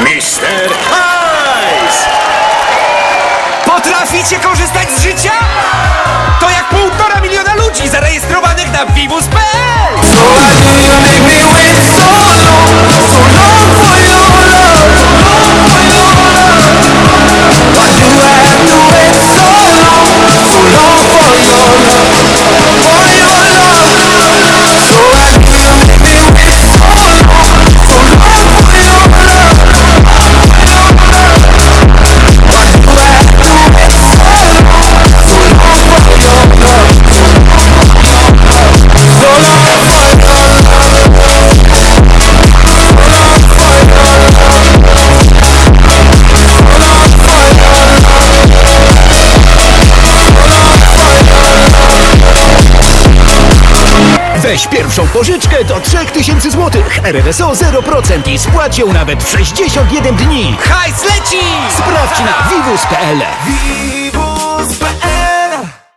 Mister Hajs! Potraficie korzystać z życia? To jak półtora miliona ludzi zarejestrowanych na vivus.pl Weź pierwszą pożyczkę do 3000 zł. RRSO 0% i spłać ją nawet w 61 dni. Hajs leci! Sprawdź na vivus.pl.